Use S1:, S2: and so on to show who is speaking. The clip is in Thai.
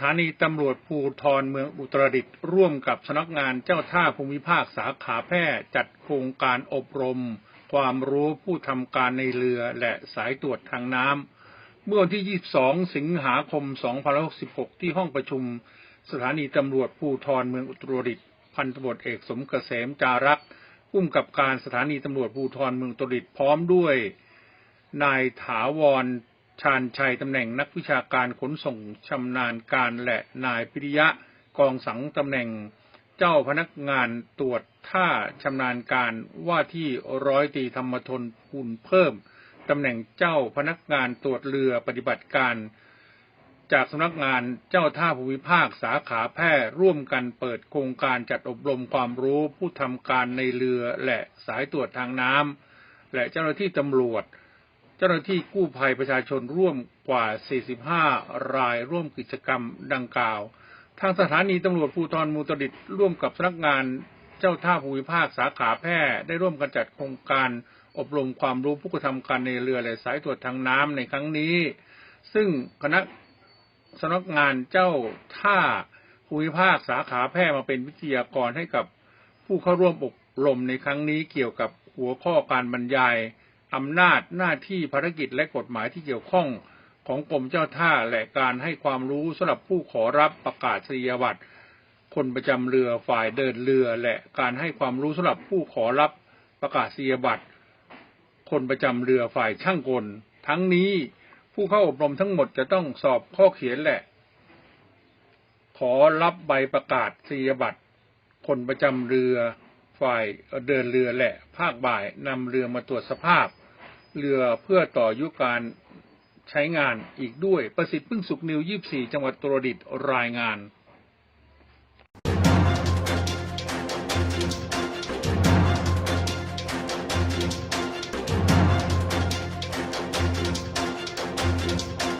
S1: ถานีตำรวจภูธรเมืองอุตรดิตถ์ร่วมกับสนักงานเจ้าท่าภูมิภาคสาขาแพร่จัดโครงการอบรม ความรู้ผู้ทำการในเรือและสายตรวจทางน้ำเมื่อวันที่ 22 สิงหาคม 2566 ที่ห้องประชุม สถานีตำรวจภูธรเมืองอุตรดิตถ์พันตำรวจเอกสมเกษมจารักษ์ผู้กำกับการสถานีตำรวจภูธรเมืองอุตรดิตถ์พร้อมด้วย นายถาวร ชาญชัยตำแหน่งนักวิชาการขนส่งชำนาญการและนายพิริยะกองสังตำแหน่งเจ้าพนักงานตรวจท่าชำนาญการว่าที่ร้อยตรีธรรมทนภูลเพิ่มตำแหน่งเจ้าพนักงานตรวจเรือปฏิบัติการ จากสำนักงานเจ้าท่าภูมิภาคสาขาแพร่ร่วมกันเปิดโครงการจัดอบรมความรู้ผู้ทำการในเรือและสายตรวจทางน้ำและเจ้าหน้าที่ตำรวจ เจ้าหน้าที่กู้ภัยประชาชนร่วมกว่า 45 รายร่วมกิจกรรมดังกล่าว ทางสถานีตำรวจภูธรมูตรดิตร่วมกับสนักงานเจ้าท่าภูมิภาคสาขาแพร่ได้ร่วมกันจัดโครงการอบรมความรู้ผู้กระทำการในเรือและสายตรวจทางน้ำในครั้งนี้ ซึ่งคณะสำนักงานเจ้าท่าภูมิภาคสาขาแพร่มาเป็นวิทยากรให้กับผู้เข้าร่วมอบรมในครั้งนี้เกี่ยวกับหัวข้อการบรรยาย อำนาจหน้าที่ภารกิจและกฎหมายที่เกี่ยวข้องของกรมเจ้าท่าและการให้ความรู้สำหรับผู้ขอรับประกาศนียบัตร คนประจำเรือฝ่ายเดินเรือ และการให้ความรู้สำหรับผู้ขอรับประกาศนียบัตร คนประจำเรือฝ่ายช่างกล ทั้งนี้ผู้เข้าอบรมทั้งหมดจะต้องสอบข้อเขียนแหละ ขอรับใบประกาศนียบัตร คนประจำเรือฝ่ายเดินเรือและภาคบ่ายนำเรือมาตรวจสภาพ เรือเพื่อต่อยุการใช้งานอีกด้วย ประสิทธิ์พึ่งสุขนิว 24 จังหวัดตรดิตรายงาน